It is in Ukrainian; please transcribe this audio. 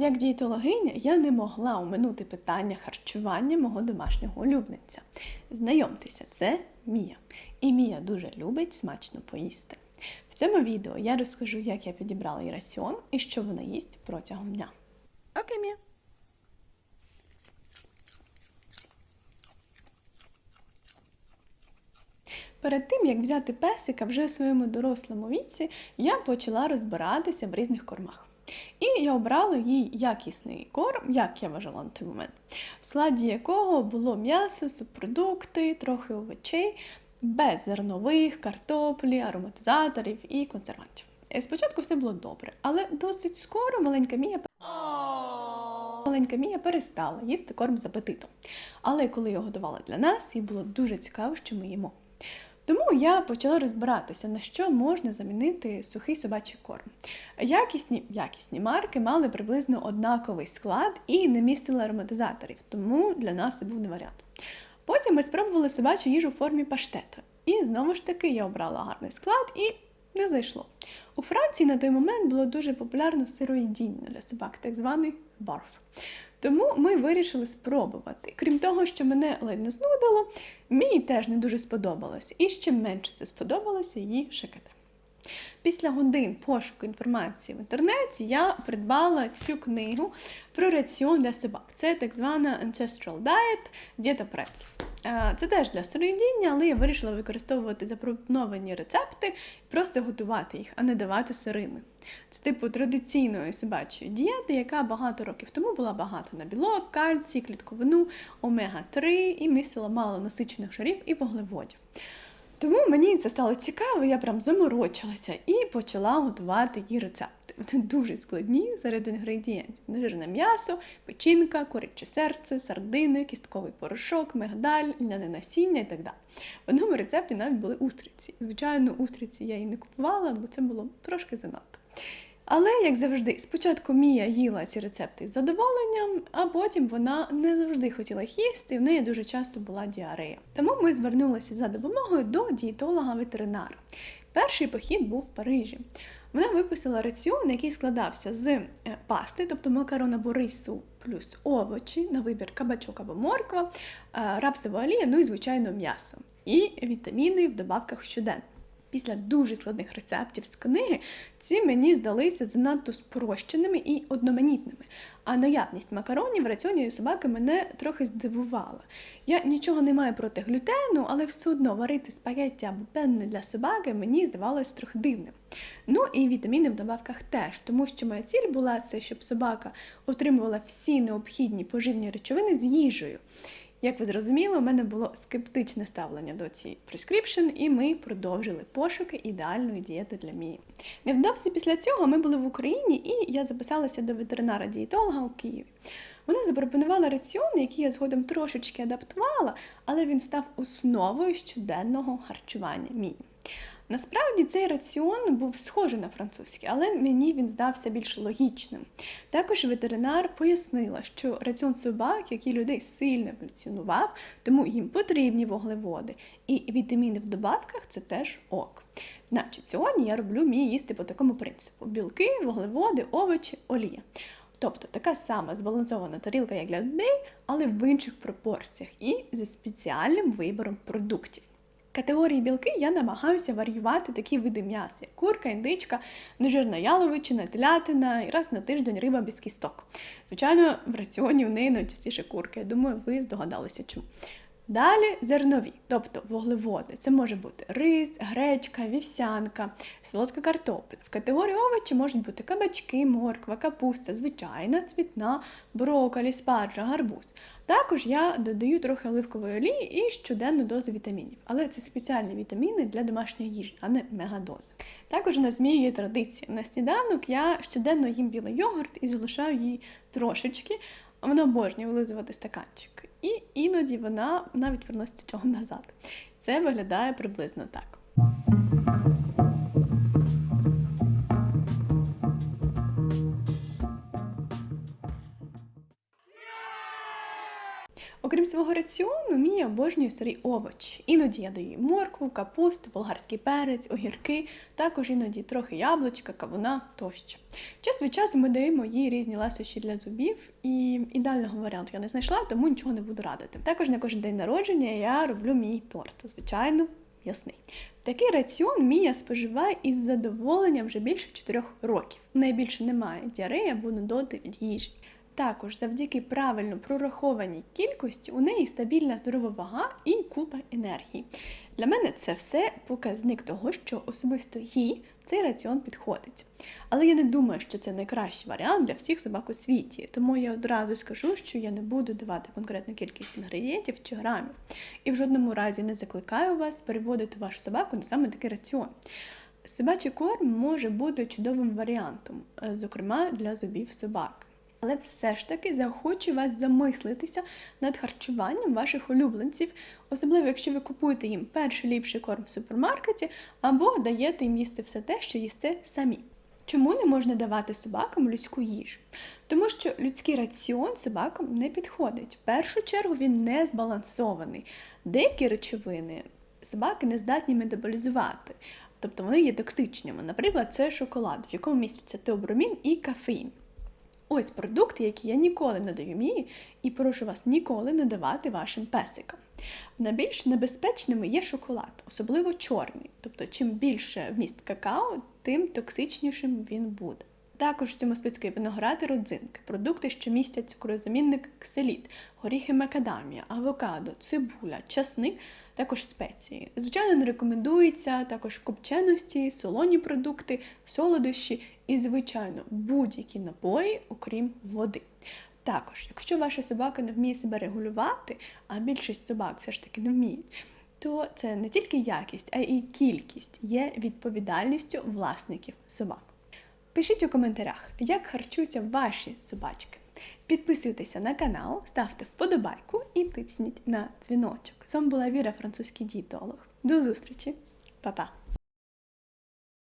Як дієтологиня я не могла оминути питання харчування мого домашнього улюбленця. Знайомтеся, це Мія. І Мія дуже любить смачно поїсти. В цьому відео я розкажу, як я підібрала їй раціон і що вона їсть протягом дня. Окей, Мія. Перед тим, як взяти песика вже у своєму дорослому віці, я почала розбиратися в різних кормах. І я обрала їй якісний корм, як я вважала на той момент, в складі якого було м'ясо, субпродукти, трохи овочей, без зернових, картоплі, ароматизаторів і консервантів. Спочатку все було добре, але досить скоро маленька Мія Маленька Мія перестала їсти корм з апетитом. Але коли його готували для нас, їй було дуже цікаво, що ми їмо. Тому я почала розбиратися, на що можна замінити сухий собачий корм. Якісні якісні марки мали приблизно однаковий склад і не містили ароматизаторів, тому для нас це був не варіант. Потім ми спробували собачу їжу в формі паштета. І знову ж таки я обрала гарний склад і не зайшло. У Франції на той момент було дуже популярно сироїдіння для собак, так званий барф. Тому ми вирішили спробувати. Крім того, що мене ледь не знудило, мені теж не дуже сподобалось. І ще менше це сподобалося її шикати. Після годин пошуку інформації в інтернеті я придбала цю книгу про раціон для собак. Це так звана Ancestral Diet дієта предків. Е, Це теж для сироїдіння, але я вирішила використовувати запропоновані рецепти, просто готувати їх, а не давати сирими. Це типу традиційної собачої дієти, яка багато років тому була багата на білок, кальцій, клітковину, омега-3 і містила мало насичених жирів і вуглеводів. Тому мені це стало цікаво, я прям заморочилася і почала готувати її рецепти. Вони дуже складні серед інгредієнтів: нежирне м'ясо, печінка, куряче серце, сардини, кістковий порошок, мигдаль, льняне насіння і так далі. В одному рецепті навіть були устриці. Звичайно, устриці я її не купувала, бо це було трошки занадто. Але, як завжди, спочатку Мія їла ці рецепти з задоволенням, а потім вона не завжди хотіла їх і в неї дуже часто була діарея. Тому ми звернулися за допомогою до дієтолога-ветеринара. Перший похід був в Парижі. Вона виписала раціон, який складався з е, пасти, тобто макарон або рису плюс овочі, на вибір кабачок або морква, е, рапсова олія, ну і звичайно м'ясо. І вітаміни в добавках щоденно. Після дуже складних рецептів з книги ці мені здалися занадто спрощеними і одноманітними. А наявність макаронів в раціоні собаки мене трохи здивувала. Я нічого не маю проти глютену, але все одно варити спагетті або пенни для собаки мені здавалося трохи дивним. Ну і вітаміни в добавках теж, тому що моя ціль була це, щоб собака отримувала всі необхідні поживні речовини з їжею. Як ви зрозуміли, у мене було скептичне ставлення до цієї prescription, і ми продовжили пошуки ідеальної дієти для Мії. Невдовзі після цього ми були в Україні, і я записалася до ветеринара-дієтолога у Києві. Вона запропонувала раціон, який я згодом трошечки адаптувала, але він став основою щоденного харчування Мії. Насправді цей раціон був схожий на французький, але мені він здався більш логічним. Також ветеринар пояснила, що раціон собак, який людей сильно еволюціонував, тому їм потрібні вуглеводи. І вітаміни в добавках це теж ок. Значить, сьогодні я роблю мій їсти по такому принципу: білки, вуглеводи, овочі, олія. Тобто така сама збалансована тарілка, як для людей, але в інших пропорціях і зі спеціальним вибором продуктів. Категорії білки я намагаюся варіювати такі види м'яса: як курка, індичка, нежирна яловичина, телятина і раз на тиждень риба без кісток. Звичайно, в раціоні в неї найчастіше курка. Я думаю, ви здогадалися чому. Далі зернові, тобто вуглеводи. Це може бути рис, гречка, вівсянка, солодка картопля. В категорії овочі можуть бути кабачки, морква, капуста, звичайна, цвітна, брокколі, спаржа, гарбуз. Також я додаю трохи оливкової олії і щоденну дозу вітамінів. Але це спеціальні вітаміни для домашньої їжі, а не мегадози. Також у нас є традиція. На сніданок я щоденно їм білий йогурт і залишаю її трошечки. Вона обожнює вилизувати стаканчик. І іноді вона навіть приносить цього назад. Це виглядає приблизно так. Окрім свого раціону, Мія обожнює сирі овочі. Іноді я даю моркву, капусту, болгарський перець, огірки, також іноді трохи яблучка, кавуна тощо. Час від часу ми даємо їй різні ласощі для зубів, і ідеального варіанту я не знайшла, тому нічого не буду радити. Також на кожен день народження я роблю мій торт. Звичайно, м'ясний. Такий раціон Мія споживає із задоволенням вже більше 4 років. У неї більше немає діареї або нудоти від їжі. Також завдяки правильно прорахованій кількості у неї стабільна здорова вага і купа енергії. Для мене це все показник того, що особисто їй цей раціон підходить. Але я не думаю, що це найкращий варіант для всіх собак у світі, тому я одразу скажу, що я не буду давати конкретну кількість інгредієнтів чи грамів. І в жодному разі не закликаю вас переводити вашу собаку на саме такий раціон. Собачий корм може бути чудовим варіантом, е, зокрема для зубів собак. Але все ж таки захочу вас замислитися над харчуванням ваших улюбленців, особливо якщо ви купуєте їм перший ліпший корм в супермаркеті або даєте їм їсти все те, що їсте самі. Чому не можна давати собакам людську їжу? Тому що людський раціон собакам не підходить. В першу чергу він не збалансований. Деякі речовини собаки не здатні метаболізувати, тобто вони є токсичними. Наприклад, це шоколад, в якому містяться теобромін і кафеїн. Ось продукти, які я ніколи не даю мії, і прошу вас ніколи не давати вашим песикам. Найбільш небезпечними є шоколад, особливо чорний. Тобто, чим більше вміст какао, тим токсичнішим він буде. Також в є виноград і родзинки, продукти, що містять цукрозамінник кселіт, горіхи макадамія, авокадо, цибуля, часник, також спеції. Звичайно, не рекомендується також копченості, солоні продукти, солодощі і, звичайно, будь-які напої, окрім води. Також, якщо ваша собака не вміє себе регулювати, а більшість собак все ж таки не вміють, то це не тільки якість, а й кількість є відповідальністю власників собак. Пишіть у коментарях, як харчуються ваші собачки. Підписуйтеся на канал, ставте вподобайку і тисніть на дзвіночок. З вами була Віра, французький дієтолог. До зустрічі, Па-па!